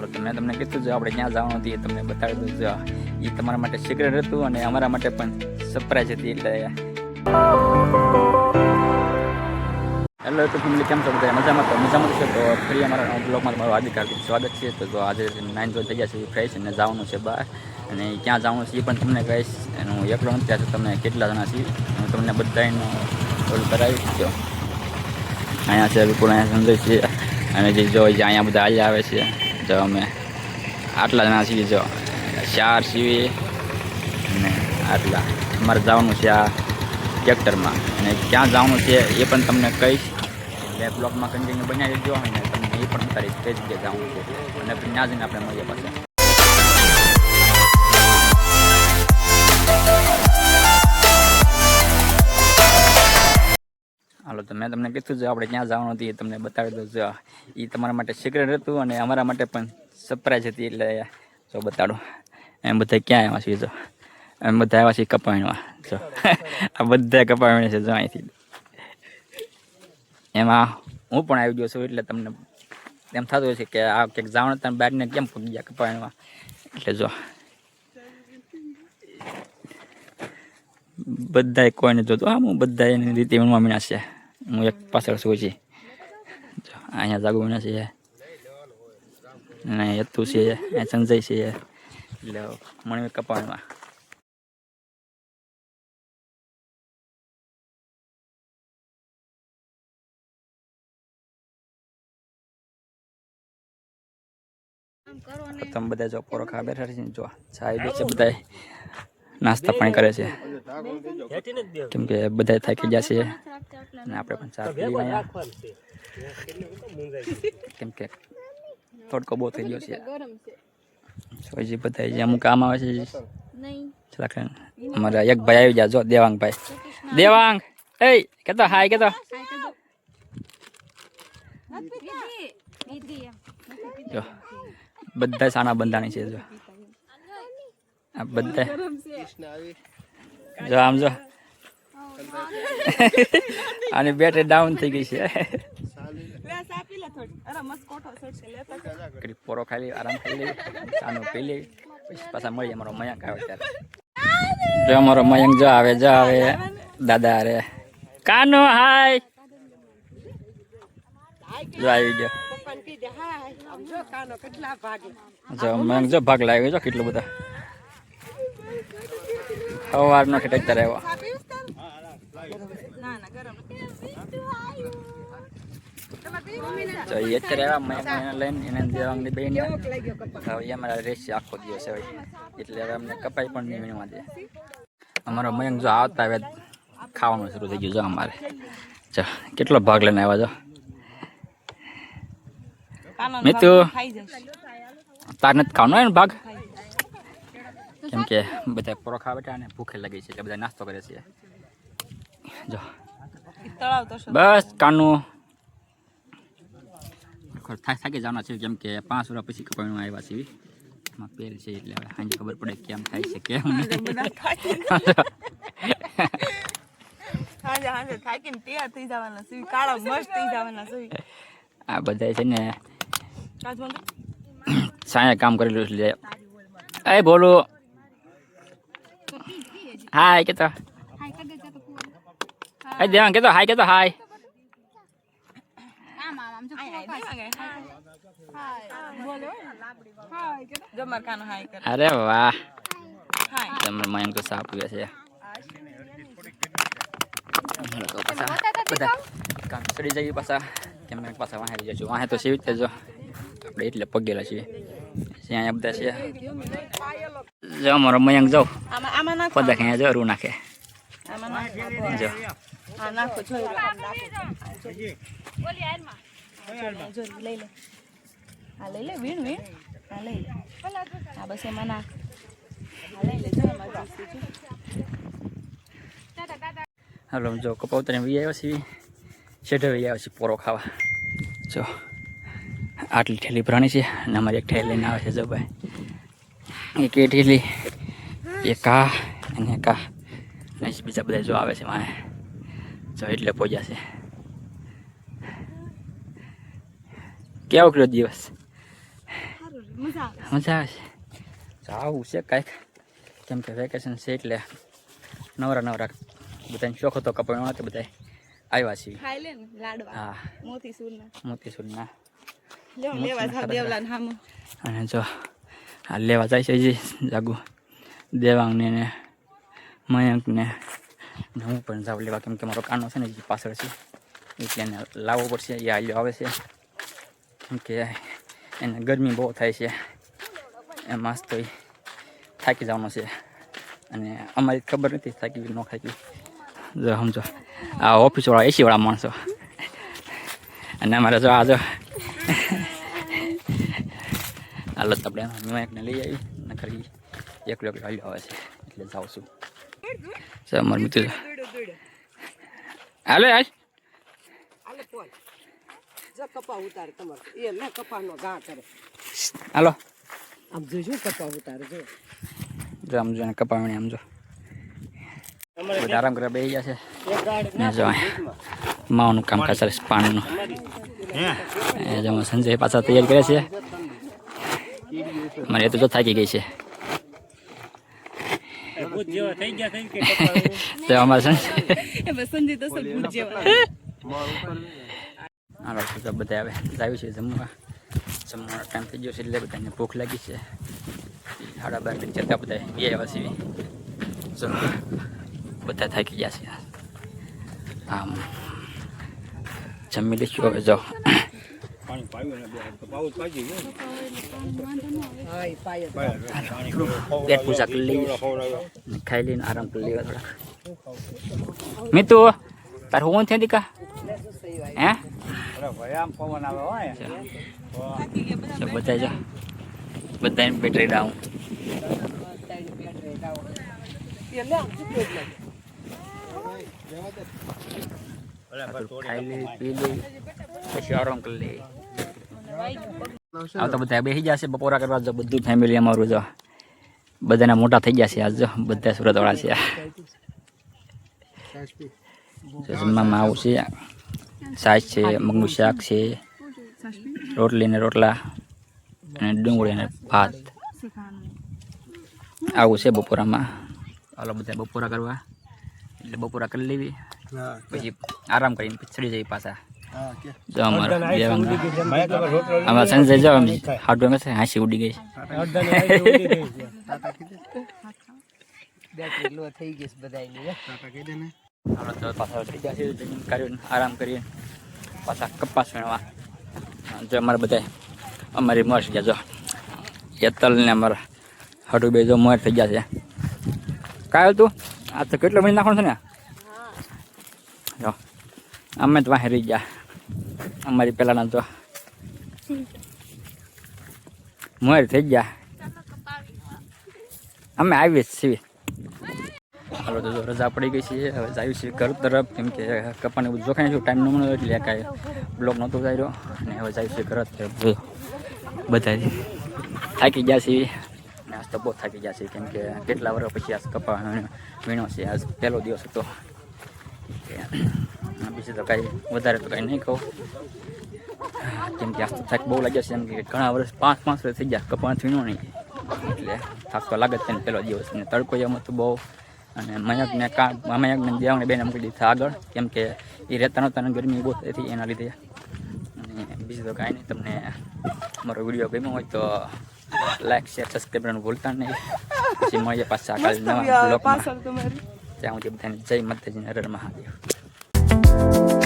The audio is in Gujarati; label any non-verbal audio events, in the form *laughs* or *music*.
હાલો, તો મેં તમને કીધું જો આપણે ક્યાં જવાનું હતું એ તમને બતાવી દઉં જો. એ તમારા માટે સિક્રેટ હતું અને અમારા માટે પણ સરપ્રાઈઝ હતી એટલે હેલો તો ફેમિલી કેમ છો બધા? મજામાં તો? મજામાં છે? તો ફરી અમારા બ્લોગમાં તમારું હાર્દિક હાર્દિક સ્વાગત છે. તો જો આજે નાઇન જો થઈ ગયા છે ફ્રેશ અને જવાનું છે બહાર. અને ક્યાં જવાનું છે એ પણ તમને કહીશ. અને હું એકલો નથી ત્યાં તમને કેટલા જણા છીએ? હું તમને બધાનો કોલ કરાવીશ જો. અહીંયા છે, વિપુલ, અહીંયા સંજય છે. અને જે જો જે અહીંયા બધા હાલ્યા આવે છે. જો અમે આટલા જણા છીએ જો. ચાર છીએ અને આટલા. અમારે જવાનું છે આ ટ્રેક્ટરમાં. અને ક્યાં જવાનું છે એ પણ તમને કહીશ. એટલે બ્લોગમાં કન્ટિન્યુ બનાવી દેજો અને તમને એ પણ બતાવીશ કઈ જગ્યાએ જવાનું છે. અને ત્યાં જઈને આપણે મળીએ પાછા. તો મેં તમને કીધું છે, આપણે ક્યાં જવાનું હતું એ તમને બતાવી દઉં છું. એ તમારા માટે સિક્રેટ હતું અને અમારા માટે પણ સરપ્રાઈઝ હતી, એટલે જો બતાડો. એમ બધા ક્યાં આવ્યા છીએ જો. એમ બધા આવ્યા છીએ કપાણીમાં જો. *laughs* આ બધા કપાવીણ છે, જો અહીંથી. એમાં હું પણ આવી ગયો છું, એટલે તમને એમ થતું હોય છે કે આ ક્યાંક જવાનું તમે બહારને કેમ પગી ગયા કપાણીમાં એટલે જો. બધાય કોઈને જોતું હું બધા એની રીતે વીણવા મીણા છે. હું એક પાછળ છું છી અહીંયા જાગુ મીણા છે. અને હેતુ છે અહીંયા સંજય છે. એટલે મણિ કપાણમાં તમે બધા જો પોરો ખા બેઠા છે જો ચાય બી છે બધા નાસ્તા પણ કરે છે. કેમ કે બધા થાકી ગયા છે. અને આપણે પણ ચા પી ગયા કેમ કે તડકો બહુ થઈ ગયો છે. સોજી બધા જે અમુક કામ આવે છે. અમારા એક ભાઈ આવી ગયા. જો દેવાંગ ભાઈ. દેવાંગ! એ કેતો હાય કેતો. જો બધા સાના બંધાણી છે જો. આ બધા. જો આમ જો. અને બેટરી ડાઉન થઈ ગઈ છે. પોરો ખાઈ આરામ ખાઈ લઈ ચાનું પી લઈ પછી પાછા મળીએ અમારો મયંક આવે ત્યારે. જો અમારો મયંક જો આવે જો આવે. દાદા અરે કાનો હાય. જો આવી ગયો. જો મયંક જો ભાગ લાગ્યો જો કેટલું બધા. સવારનો ઠેઠ અત્યારે આવ્યો. તો એ અત્યારે આવ્યા એને લઈને એને એ અમારા રહેશે આખો દિવસ હવે. એટલે હવે અમને કપાઈ પણ નહીં દે. અમારો મયંક જો આવતા હવે ખાવાનું શરૂ થઈ ગયું જો અમારે. જો કેટલો ભાગ લઈને આવ્યા જો મિતુ, તાર હોય ને ભાગ? કેમ કે બધા પરોખા બેઠા અને ભૂખે લાગી છે એટલે બધા નાસ્તો કરે છે. જો. બસ કાનું. થાક થાકી જવાના છે કેમ કે પાંચ વર્ષ પછી કપાણું આવ્યા છે. એમાં પહેર છે એટલે હવે સાંજે ખબર પડે કેમ થાય છે કેમ નહીં. હાજે હાજે થાકીને તૈયાર થઈ જવાના છે કાળા મસ્ત થઈ જવાના છે. આ બધા છે ને સાયા કામ કરેલું એટલે એ બોલો. હાય cái એ Hai કેતો હાય જો માર કાનો હાય કરે અરે વાહ હાય તમે મયંક તો સાપ પીવે છે બધા કામ ચડી જઈએ પાછા કે પાછા વાહે જશું વાહે તો સીવી જો આપણે એટલે પગેલા છીએ અહીંયા બધા છે જો અમારો મયંક જાઓ નાખો પદક અહીંયા જો રૂ નાખે આમાં નાખો જો લઈ લે આ લઈ લે વીણ વીણ હા લઈ લે આ બસ એમાં નાખ આ લઈ લે જો હાલો જો કપાવતને વી આવ્યો છે શેઠે વી આવ્યો છે પોરો ખાવા. જો આટલી ઠેલી ભરાણી છે અને અમારી એક ઠેલી લઈને આવે છે જો ભાઈ. એક એ ઠેલી એક આ અને એક. આ અને બીજા બધા જો આવે છે મારે. જો એટલે પહોંચ્યા છે. કેવો કર્યો દિવસ? મજા આવે છે. તો આવું છે. કાંઈક. કેમ કે વેકેશન છે એટલે નવરા નવરા બધાને શોખ હતો કપડાનો તો બધા આવ્યા છીએ. ખાઈ લે ને લાડવા. હા. મોતીસૂરના. મોતીસૂરના. લેવા અને જો આ લેવા જાય છે જી જાગુ દેવાંગને ને મયંકને. હું પણ જાવ લેવા, કેમ કે મારો કાનો છે ને જે પાછળ છે. એટલે એને લાવવો પડશે, એ આલ્યો આવે છે. કેમ કે એને ગરમી બહુ થાય છે. એ માસ તો થાકી જવાનો છે. અને અમારી ખબર નથી થાકી ન થાકી. જો સમજો, આ ઓફિસવાળા, એસીવાળા માણસો. અને અમારે જો આ જો. હાલત આપણે મયંકને લઈ આવી ને ખરી એકલો એકલો હાલ્યો આવે છે. એટલે જાઉં છું. સર અમારું મિત્ર. હાલે આજ હાલો આમ જોજો કપા જો. આમ કપાવણી આમ જો. બધા આરામ કરવા બેસી ગયા છે. જો માવાનું કામ કરે છે પાણીનું. એ જો સંજય પાછા તૈયાર કરે છે. મારે તો જો થાકી ગઈ છે. તો *laughs* અમારે જેવા. *laughs* હાલો તો જો બધા હવે જાય છે જમવા. જમવાનો ટાઈમ થઈ ગયો છે એટલે બધાને ભૂખ લાગી છે. સાડા બારથી જતા બધા બે આવ્યા છીએ જો બધા થાકી ગયા છે. આમ જમી લઈશું હવે જો હા ઈ પાય પેટ પૂજા કરી લઈએ ખાઈ લઈને આરામ કરી લેવા થોડા મિતુ તાર હું થયા દીકા? હે? બધા જો બધા બેટરી ડાઉન. લે ખાઈ લઈ પી પછી આરામ કરી લઈએ આ તો બધા બેસી જશે બપોરા કરવા. જો બધું ફેમિલી અમારું જો બધાના મોટા થઈ ગયા છે આજ જો બધા સુરતવાળા છે. જમવામાં આવું છે. સાસ છે મગનું શાક છે રોટલી ને રોટલા અને ડુંગળી અને ભાત. આવું છે બપોરામાં. હાલો બધા બપોરા કરવા. એટલે બપોરા કરી લેવી. પછી આરામ કરીને ચડી જઈએ પાછા. જો અમારા અમારા સંજય જો હાડું હાંસી ઉડી ગઈ થઈ આરામ કરીએ પાછા કપાસ વીણવા જો અમારે બધા અમારી મર ગયા જો યતલ ને અમારા હાડું બે જો મર થઈ ગયા છે. કાયો તું આ તો કેટલો મહિના નાખવાનું છે. ને જો અમે તો વાહે રહી ગયા અમારી પહેલાંના તો. મોર થઈ ગયા. અમે આવીએ છીએ. હાલો, તો રજા પડી ગઈ છે. હવે જાય છે ઘર તરફ. કેમ કે કપાને બધું જોખાય છું, ટાઈમ ન એટલે કાંઈ બ્લોક નહોતો જાય અને હવે જાય છે ઘર તરફ. બધા થાકી ગયા છે અને આજ તો બહુ થાકી ગયા છે કેમ કે કેટલા વર્ષ પછી આજ કપા વીણ્યો છે. આજ પહેલો દિવસ હતો. બીજું તો કાંઈ વધારે તો કાંઈ નહીં કહું. કેમ કે આજ તો થાક બહુ લાગ્યો છે એમ કે ઘણા વર્ષ પાંચ પાંચ વર્ષ થઈ ગયા પાંચ વિનો નહીં. એટલે થાક તો લાગે છે ને પહેલો દિવસ. અને તડકો એમ હતું બહુ. અને મયંકને કા મયંકને દેવાને બેને મૂકી દીધા આગળ. કેમ કે એ રહેતા નહોતા અને ગરમી બહુ હતી એના લીધે. અને બીજું તો કાંઈ નહીં તમને અમારો વીડિયો ગમ્યો હોય તો લાઈક શેર સબસ્ક્રાઈબ કરવાનું ભૂલતા નહીં. પછી મળીએ પાછા કાલે નવા બ્લોગમાં ત્યાં સુધી બધાને જય માતાજી હર મહાદેવ. you